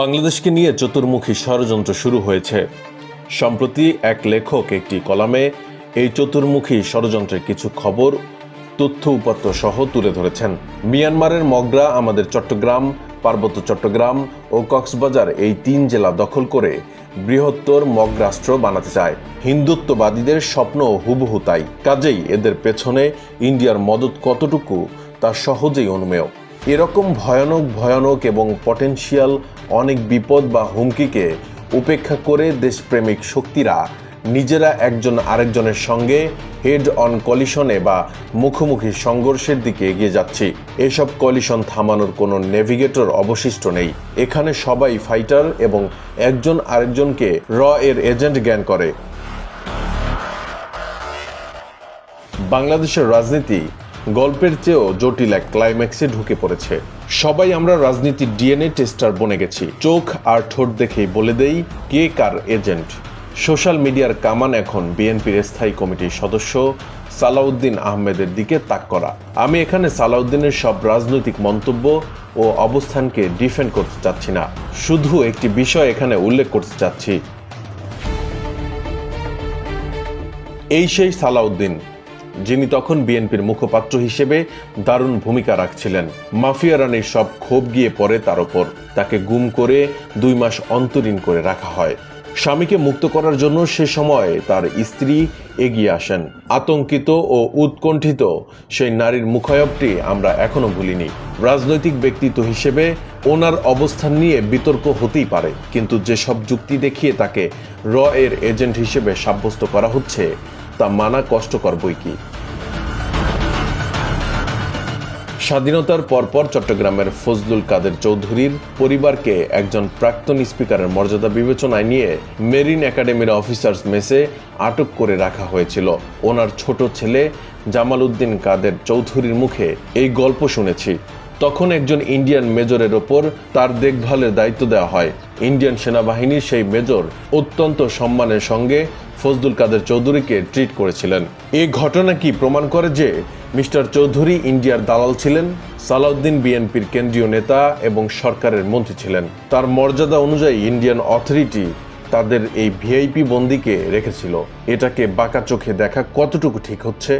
বাংলাদেশকে নিয়ে চতুর্মুখী ষড়যন্ত্র শুরু হয়েছে। সম্প্রতি এক লেখক একটি কলামে এই চতুর্মুখী ষড়যন্ত্রের কিছু খবর, তথ্য উপাত্ত সহ তুলে ধরেছেন। মিয়ানমারের মগরা, আমাদের চট্টগ্রাম, পার্বত্য চট্টগ্রাম ও কক্সবাজার এই তিন জেলা দখল করে বৃহত্তর মগ রাষ্ট্র বানাতে চায়। হিন্দুত্ববাদীদের স্বপ্ন হুবহু তাই। কাজেই এদের পেছনে ইন্ডিয়ার মদত কতটুকু, তা সহজেই অনুমেয়। এরকম ভয়ানক ভয়ানক এবং পটেনশিয়াল অনেক বিপদ বা হুমকিকে উপেক্ষা করে দেশপ্রেমিক শক্তিরা নিজেরা একজন আরেকজনের সঙ্গে হেড অন কলিশনে বা মুখোমুখি সংঘর্ষের দিকে এগিয়ে যাচ্ছি। এসব কলিশন থামানোর কোনো নেভিগেটর অবশিষ্ট নেই। এখানে সবাই ফাইটার এবং একজন আরেকজনকে র এর এজেন্ট জ্ঞান করে। বাংলাদেশের রাজনীতি গল্পের চেয়েও জটিল এক ক্লাইম্যাক্সে ঢুকে পড়েছে। সবাই আমরা রাজনীতির ডিএনএ টেস্টার বনে গেছি। চোখ আর ঠোঁট দেখেই বলে দেই কে কার এজেন্ট। সোশ্যাল মিডিয়ার কামান এখন বিএনপির স্থায়ী কমিটির সদস্য সালাউদ্দিন আহমেদের দিকে তাক করা। আমি এখানে সালাউদ্দিনের সব রাজনৈতিক মন্তব্য ও অবস্থানকে ডিফেন্ড করতে চাচ্ছি না। শুধু একটি বিষয় এখানে উল্লেখ করতে চাচ্ছি। এই সেই সালাউদ্দিন যিনি তখন বিএনপির মুখপাত্র হিসেবে দারুণ ভূমিকা রাখছিলেন। মাফিয়া রানীর সব ক্ষোভ গিয়ে পড়ে তার ওপর। তাকে গুম করে দুই মাস অন্তরীণ করে রাখা হয়। স্বামীকে মুক্ত করার জন্য সে সময় তার স্ত্রী এগিয়ে আসেন। আতঙ্কিত ও উৎকণ্ঠিত সেই নারীর মুখায়বটি আমরা এখনও ভুলিনি। রাজনৈতিক ব্যক্তিত্ব হিসেবে ওনার অবস্থান নিয়ে বিতর্ক হতেই পারে। কিন্তু যেসব যুক্তি দেখিয়ে তাকে র এর এজেন্ট হিসেবে সাব্যস্ত করা হচ্ছে, তা মানা কষ্টকর বই কি? স্বাধীনতার পরপর চট্টগ্রামের ফজলুল কাদের চৌধুরীর পরিবারকে একজন প্রাক্তন স্পিকারের মর্যাদা বিবেচনায় নিয়ে মেরিন একাডেমির অফিসার্স মেসে আটক করে রাখা হয়েছিল। ওনার ছোট ছেলে জামাল উদ্দিন কাদের চৌধুরীর মুখে এই গল্প শুনেছি। তখন একজন ইন্ডিয়ান মেজরের ওপর তার দেখভালের দায়িত্ব দেওয়া হয়। ইন্ডিয়ান সেনাবাহিনীর সেই মেজর অত্যন্ত সম্মানের সঙ্গে ফজলুল কাদের চৌধুরীকে ট্রিট করেছিলেন। এই ঘটনা কি প্রমাণ করে যে মিস্টার চৌধুরী ইন্ডিয়ার দালাল ছিলেন, সালাউদ্দিন বিএনপির কেন্দ্রীয় নেতা এবং সরকারের মন্ত্রী ছিলেন। তার মর্যাদা অনুযায়ী ইন্ডিয়ান অথরিটি তাদের এই ভিআইপি বন্দিকে রেখেছিল। এটাকে বাঁকা চোখে দেখা কতটুকু ঠিক হচ্ছে?